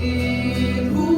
Ти